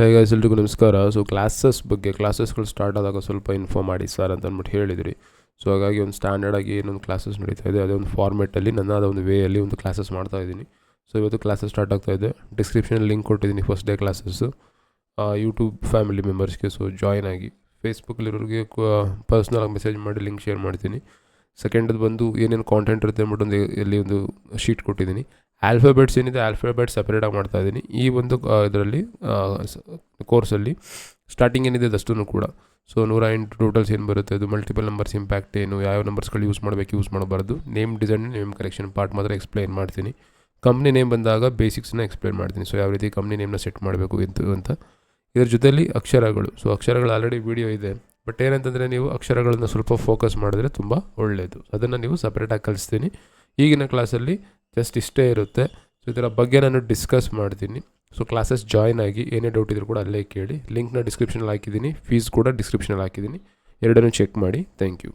ಹೇಗೆ ಎಲ್ರಿಗೂ ನಮಸ್ಕಾರ. ಸೊ ಕ್ಲಾಸಸ್ ಬಗ್ಗೆ ಕ್ಲಾಸಸ್ಗಳು ಸ್ಟಾರ್ಟ್ ಆದಾಗ ಸ್ವಲ್ಪ ಇನ್ಫಾರ್ಮ್ ಮಾಡಿ ಸರ್ ಅಂತ ಅಂದ್ಬಿಟ್ಟು ಹೇಳಿದ್ರಿ. ಸೊ ಹಾಗಾಗಿ ಒಂದು ಸ್ಟ್ಯಾಂಡರ್ಡ್ ಆಗಿ ಏನೊಂದು ಕ್ಲಾಸಸ್ ನಡೀತಾ ಇದೆ. ಅದೇ ಒಂದು ಫಾರ್ಮೆಟಲ್ಲಿ ನನ್ನದ ಒಂದು ವೇಯಲ್ಲಿ ಒಂದು ಕ್ಲಾಸಸ್ ಮಾಡ್ತಾ ಇದ್ದೀನಿ. ಸೊ ಇವತ್ತು ಕ್ಲಾಸಸ್ ಸ್ಟಾರ್ಟ್ ಆಗ್ತಾ ಇದೆ. ಡಿಸ್ಕ್ರಿಪ್ಷನಲ್ಲಿ ಲಿಂಕ್ ಕೊಟ್ಟಿದ್ದೀನಿ first day classes YouTube family ಮೆಂಬರ್ಸ್ಗೆ so join ಆಗಿ. ಫೇಸ್ಬುಕ್ಕಲ್ಲಿರೋರಿಗೆ ಪರ್ಸ್ನಲ್ ಆಗಿ ಮೆಸೇಜ್ ಮಾಡಿ ಲಿಂಕ್ ಶೇರ್ ಮಾಡ್ತೀನಿ. ಸೆಕೆಂಡದು ಬಂದು ಏನೇನು ಕಾಂಟೆಂಟ್ ಇರುತ್ತೆ ಅಂದ್ಬಿಟ್ಟು ಒಂದು ಇಲ್ಲಿ ಒಂದು ಶೀಟ್ ಕೊಟ್ಟಿದ್ದೀನಿ. ಆಲ್ಫಾಬೆಟ್ಸ್ ಏನಿದೆ ಆಲ್ಫಾಬೆಟ್ ಸಪ್ರೇಟಾಗಿ ಮಾಡ್ತಾ ಇದ್ದೀನಿ ಈ ಒಂದು ಇದರಲ್ಲಿ ಕೋರ್ಸಲ್ಲಿ ಸ್ಟಾರ್ಟಿಂಗ್ ಏನಿದೆ ಅದಷ್ಟೂ ಕೂಡ. ಸೊ ನೂರ ಎಂಟು ಟೋಟಲ್ಸ್ ಏನು ಬರುತ್ತೆ, ಅದು ಮಲ್ಟಿಪಲ್ ನಂಬರ್ಸ್ ಇಂಪ್ಯಾಕ್ಟ್ ಏನು ಯಾವ ನಂಬರ್ಸ್ಗಳು ಯೂಸ್ ಮಾಡಬೇಕು ಯೂಸ್ ಮಾಡಬಾರ್ದು. Name design name correction part ಮಾತ್ರ ಎಕ್ಸ್ಪ್ಲೈನ್ ಮಾಡ್ತೀನಿ. ಕಂಪ್ನಿ ನೇಮ್ ಬಂದಾಗ ಬೇಸಿಕ್ಸ್ನ ಎಕ್ಸ್ಪ್ಲೈನ್ ಮಾಡ್ತೀನಿ. ಸೊ ಯಾವ ರೀತಿ ಕಂಪ್ನಿ ನೇಮ್ನ ಸೆಟ್ ಮಾಡಬೇಕು ಅಂತ ಅಂತ. ಇದ್ರ ಜೊತೆಯಲ್ಲಿ ಅಕ್ಷರಗಳು. ಸೊ ಅಕ್ಷರಗಳು ಆಲ್ರೆಡಿ ವೀಡಿಯೋ ಇದೆ. ಬಟ್ ಏನಂತಂದರೆ ನೀವು ಅಕ್ಷರಗಳನ್ನ ಸ್ವಲ್ಪ ಫೋಕಸ್ ಮಾಡಿದ್ರೆ ತುಂಬ ಒಳ್ಳೆಯದು ಅದನ್ನು ನೀವು ಸಪ್ರೇಟಾಗಿ ಕಲಿಸ್ತೀನಿ. ಈಗಿನ ಕ್ಲಾಸಲ್ಲಿ ಜಸ್ಟ್ ಇಷ್ಟೇ ಇರುತ್ತೆ. ಸೊ ಇದರ ಬಗ್ಗೆ ನಾನು ಡಿಸ್ಕಸ್ ಮಾಡ್ತೀನಿ. ಸೊ ಕ್ಲಾಸಸ್ ಜಾಯ್ನ್ ಆಗಿ ಏನೇ ಡೌಟ್ ಇದ್ರೂ ಕೂಡ ಅಲ್ಲೇ ಕೇಳಿ. ಲಿಂಕ್ನ ಡಿಸ್ಕ್ರಿಪ್ಷನಲ್ಲಿ ಹಾಕಿದ್ದೀನಿ. ಫೀಸ್ ಕೂಡ ಡಿಸ್ಕ್ರಿಪ್ಷನಲ್ಲಿ ಹಾಕಿದ್ದೀನಿ. ಎರಡನ್ನೂ ಚೆಕ್ ಮಾಡಿ. Thank you